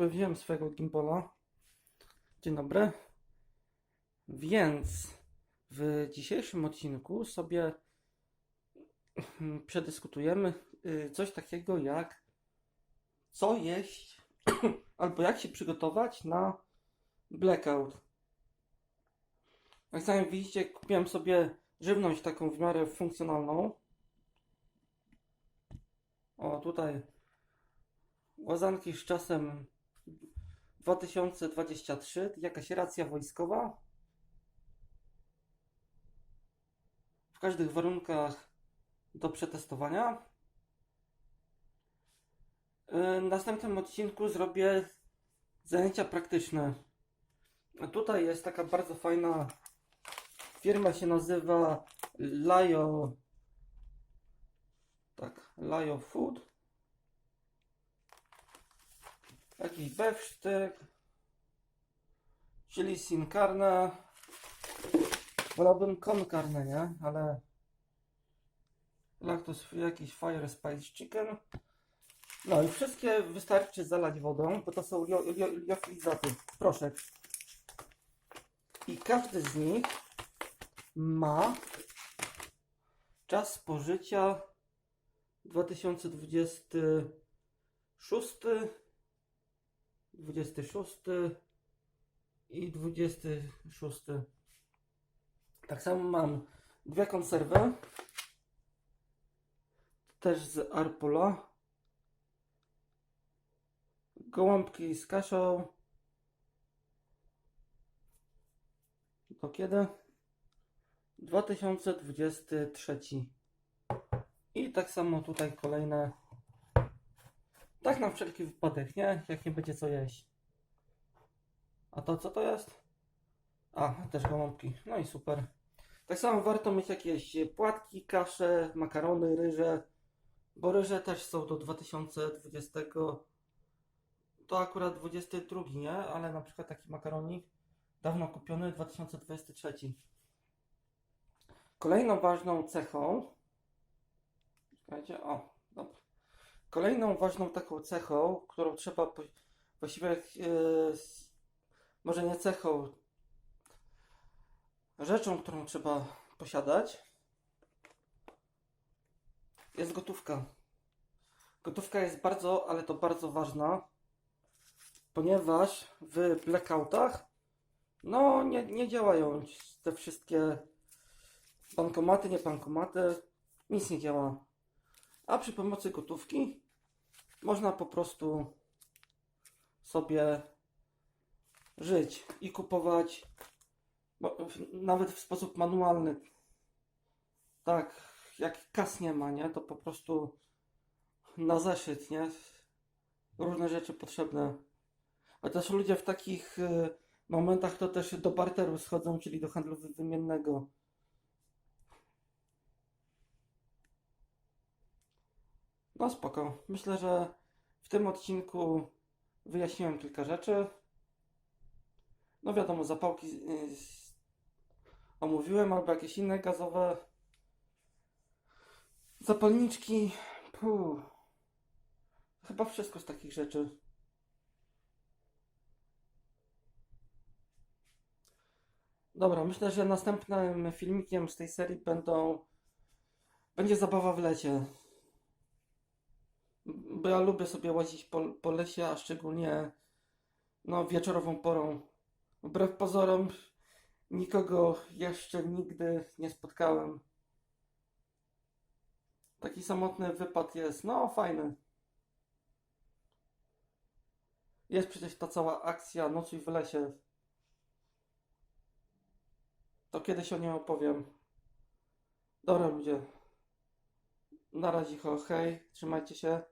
sobie wziąłem swojego gimbala. Dzień dobry. Więc w dzisiejszym odcinku sobie mm, przedyskutujemy y, coś takiego jak co jeść albo jak się przygotować na blackout. Jak sami widzicie, kupiłem sobie żywność taką w miarę funkcjonalną. O, tutaj łazanki z czasem 2023, jakaś racja wojskowa. W każdych warunkach do przetestowania. W następnym odcinku zrobię zajęcia praktyczne. Tutaj jest taka bardzo fajna firma, się nazywa Lajo. Tak, Lajo Food. Jakiś bewsztyk. Chili sin carne. Wolałbym carne, nie? Ale free, jakiś fire spice chicken. No i wszystkie wystarczy zalać wodą, bo to są liofilizaty, proszek. I każdy z nich ma czas spożycia 2026, 26 i 26. Tak samo mam dwie konserwy, też z Arpola. Gołąbki z kaszą. Do kiedy? 2023. I tak samo tutaj kolejne. Tak na wszelki wypadek, nie? Jak nie będzie co jeść. A to co to jest? A, też gołąbki. No i super. Tak samo warto mieć jakieś płatki, kasze, makarony, ryże. Bo ryże też są do 2020. To akurat 22, nie? Ale na przykład taki makaronik dawno kupiony 2023. Kolejną ważną cechą. Czekajcie, o, dobra. Kolejną ważną taką cechą, którą trzeba właściwie e, może nie cechą, rzeczą, którą trzeba posiadać, jest gotówka. Gotówka jest bardzo, ale to bardzo ważna, ponieważ w blackoutach no nie, nie działają te wszystkie bankomaty, nie bankomaty, nic nie działa. A przy pomocy gotówki można po prostu sobie żyć i kupować nawet w sposób manualny. Tak, jak kas nie ma, nie, to po prostu na zeszyt, nie? Różne rzeczy potrzebne. A też ludzie w takich y, momentach to też do barteru schodzą, czyli do handlu wy- wymiennego. No spoko. Myślę, że w tym odcinku wyjaśniłem kilka rzeczy. No wiadomo, zapałki y, omówiłem, albo jakieś inne gazowe zapalniczki. Puh. Chyba wszystko z takich rzeczy. Dobra, myślę, że następnym filmikiem z tej serii będą będzie zabawa w lecie. Bo ja lubię sobie łazić po, po lesie, a szczególnie no, wieczorową porą. Wbrew pozorom nikogo jeszcze nigdy nie spotkałem. Taki samotny wypad jest, no fajny. Jest przecież ta cała akcja Nocuj w lesie. To kiedyś o niej opowiem. Dobra ludzie. Na razie, hej, trzymajcie się.